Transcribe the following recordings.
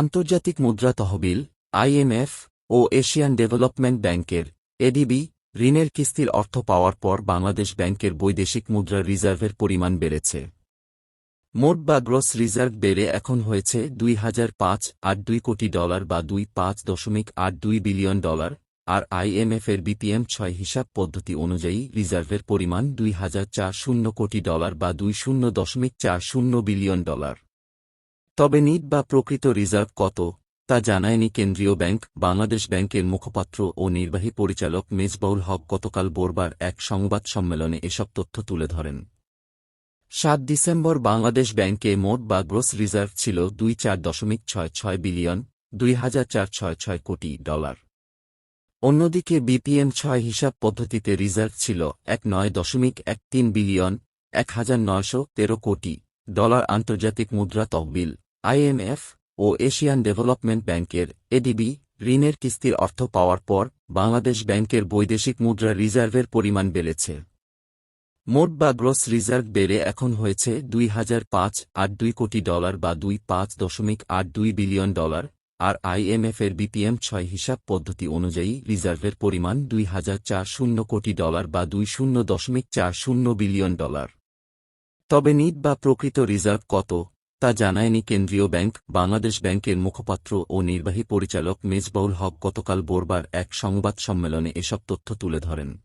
আন্তর্জাতিক মুদ্রা তহবিল আইএমএফ ও এশিয়ান ডেভেলপমেন্ট ব্যাংকের এডিবি ঋণের কিস্তির অর্থ পাওয়ার পর বাংলাদেশ ব্যাংকের বৈদেশিক মুদ্রা রিজার্ভের পরিমাণ বেড়েছে। মোট বা গ্রস রিজার্ভ বেড়ে এখন হয়েছে দুই হাজার পাঁচ আট দুই কোটি ডলার বা দুই পাঁচ দশমিক আট দুই বিলিয়ন ডলার, আর আইএমএফের বিপিএম ছয় হিসাব পদ্ধতি অনুযায়ী রিজার্ভের পরিমাণ দুই হাজার চার শূন্য কোটি ডলার বা দুই শূন্য দশমিক চার শূন্য বিলিয়ন ডলার। তবে নিট বা প্রকৃত রিজার্ভ কত, তা জানায়নি কেন্দ্রীয় ব্যাংক, বাংলাদেশ ব্যাংকের মুখপাত্র ও নির্বাহী পরিচালক মেজবাউল হক গতকাল বোরবার এক সংবাদ সম্মেলনে এসব তথ্য তুলে ধরেন। সাত ডিসেম্বর বাংলাদেশ ব্যাংকে মোট বা গ্রোস রিজার্ভ ছিল দুই চার দশমিক ছয় ছয় বিলিয়ন, দুই হাজার চার ছয় ছয় কোটি ডলার। অন্যদিকে বিপিএম ছয় হিসাব পদ্ধতিতে রিজার্ভ ছিল এক নয় দশমিক এক তিন বিলিয়ন, এক হাজার নয়শো তেরো কোটি ডলার আন্তর্জাতিক মুদ্রা তহবিল। আইএমএফ ও এশিয়ান ডেভেলপমেন্ট ব্যাংকের এডিবি ঋণের কিস্তির অর্থ পাওয়ার পর বাংলাদেশ ব্যাংকের বৈদেশিক মুদ্রা রিজার্ভের পরিমাণ বেড়েছে। মোট বা গ্রস রিজার্ভ বেড়ে এখন হয়েছে দুই হাজার পাঁচ আট দুই কোটি ডলার বা দুই পাঁচ দশমিক আট দুই বিলিয়ন ডলার, আর আইএমএফের বিপিএম ছয় হিসাব পদ্ধতি অনুযায়ী রিজার্ভের পরিমাণ দুই হাজার চার শূন্য কোটি ডলার বা দুই শূন্য দশমিক চার শূন্য বিলিয়ন ডলার। তবে নিট বা প্রকৃত রিজার্ভ কত? তা জানায়নি কেন্দ্রীয় ব্যাংক, বাংলাদেশ ব্যাংকের মুখপাত্র ও নির্বাহী পরিচালক মেজবাউল হক গতকাল বোরবার এক সংবাদ সম্মেলনে এসব তথ্য তুলে ধরেন।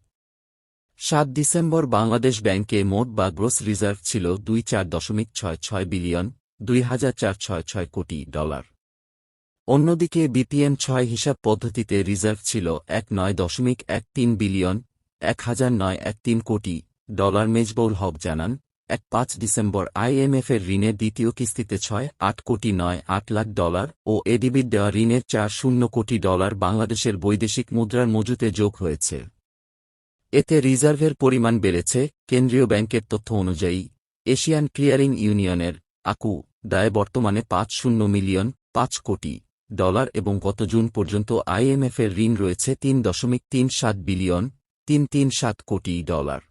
সাত ডিসেম্বর বাংলাদেশ ব্যাংকে মোট বা গ্রোস রিজার্ভ ছিল দুই চার দশমিক ছয় ছয় বিলিয়ন, দুই হাজার চার ছয় ছয় কোটি ডলার। অন্যদিকে বিপিএম ছয় হিসাব পদ্ধতিতে রিজার্ভ ছিল এক নয় দশমিক এক তিন বিলিয়ন, এক হাজার নয় এক তিন কোটি ডলার মেজবৌল হক জানান। এক পাঁচ ডিসেম্বর আইএমএফের ঋণের দ্বিতীয় কিস্তিতে ছয়, আট কোটি নয়, আট লাখ ডলার ও এডিবির দেওয়া ঋণের চার শূন্য কোটি ডলার বাংলাদেশের বৈদেশিক মুদ্রার মজুতে যোগ হয়েছে। এতে রিজার্ভের পরিমাণ বেড়েছে, কেন্দ্রীয় ব্যাংকের তথ্য অনুযায়ী। এশিয়ান ক্লিয়ারিং ইউনিয়নের আকু দায় বর্তমানে পাঁচ শূন্য মিলিয়ন, পাঁচ কোটি ডলার এবং গত জুন পর্যন্ত আইএমএফের ঋণ রয়েছে তিন দশমিক তিন সাত বিলিয়ন, তিন তিন সাত কোটি ডলার।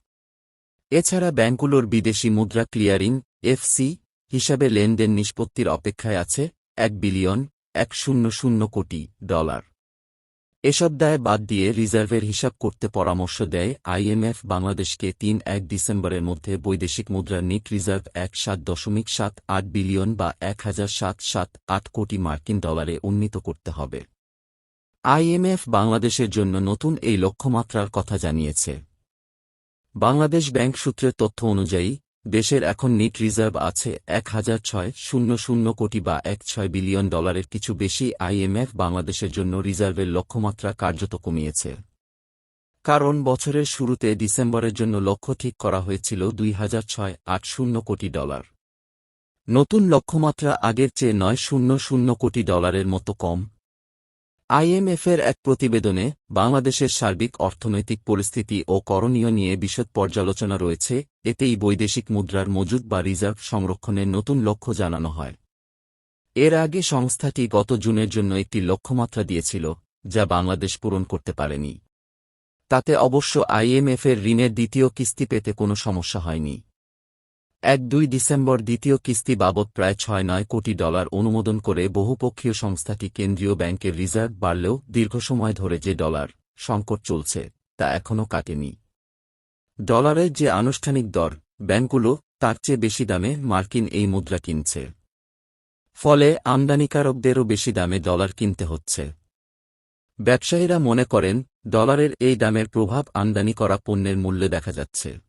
এছাড়া ব্যাংকগুলোর বিদেশি মুদ্রা ক্লিয়ারিং, এফসি, হিসাবে লেনদেন নিষ্পত্তির অপেক্ষায় আছে এক বিলিয়ন এক শূন্য শূন্য কোটি ডলার। এসব দায় বাদ দিয়ে রিজার্ভের হিসাব করতে পরামর্শ দেয় আইএমএফ বাংলাদেশকে তিন এক ডিসেম্বরের মধ্যে বৈদেশিক মুদ্রার নিট রিজার্ভ এক সাত দশমিক সাত আট বিলিয়ন বা এক হাজার সাত সাত আট কোটি মার্কিন ডলারে উন্নীত করতে হবে। আইএমএফ বাংলাদেশের জন্য নতুন এই লক্ষ্যমাত্রার কথা জানিয়েছে। বাংলাদেশ ব্যাংক সূত্রের তথ্য অনুযায়ী, দেশের এখন নিট রিজার্ভ আছে এক হাজার ছয় শূন্য শূন্য কোটি বা এক ছয় বিলিয়ন ডলারের কিছু বেশি আইএমএফ বাংলাদেশের জন্য রিজার্ভের লক্ষ্যমাত্রা কার্যত কমিয়েছে। কারণ বছরের শুরুতে ডিসেম্বরের জন্য লক্ষ্য ঠিক করা হয়েছিল দুই হাজার ছয় আট শূন্য কোটি ডলার। নতুন লক্ষ্যমাত্রা আগের চেয়ে নয় শূন্য শূন্য কোটি ডলারের মতো কম। আইএমএফের এক প্রতিবেদনে বাংলাদেশের সার্বিক, অর্থনৈতিক পরিস্থিতি ও করণীয় নিয়ে বিশদ পর্যালোচনা রয়েছে, এতেই বৈদেশিক মুদ্রার মজুদ বা রিজার্ভ সংরক্ষণের নতুন লক্ষ্য জানানো হয়। এর আগে সংস্থাটি গত জুনের জন্য একটি লক্ষ্যমাত্রা দিয়েছিল, যা বাংলাদেশ পূরণ করতে পারেনি। তাতে অবশ্য আইএমএফের ঋণের দ্বিতীয় কিস্তি পেতে কোনো সমস্যা হয়নি। এক দুই ডিসেম্বর দ্বিতীয় কিস্তি বাবদ প্রায় ছয় নয় কোটি ডলার অনুমোদন করে বহুপক্ষীয় সংস্থাটি কেন্দ্রীয় ব্যাংকের রিজার্ভ বাড়লেও দীর্ঘ সময় ধরে যে ডলার সংকট চলছে, তা এখনও কাটেনি। ডলারের যে আনুষ্ঠানিক দর, ব্যাংকগুলো তার চেয়ে বেশি দামে মার্কিন এই মুদ্রা কিনছে। ফলে আমদানিকারকদেরও বেশি দামে ডলার কিনতে হচ্ছে। ব্যবসায়ীরা মনে করেন, ডলারের এই দামের প্রভাব আমদানি করা পণ্যের মূল্যে দেখা যাচ্ছে।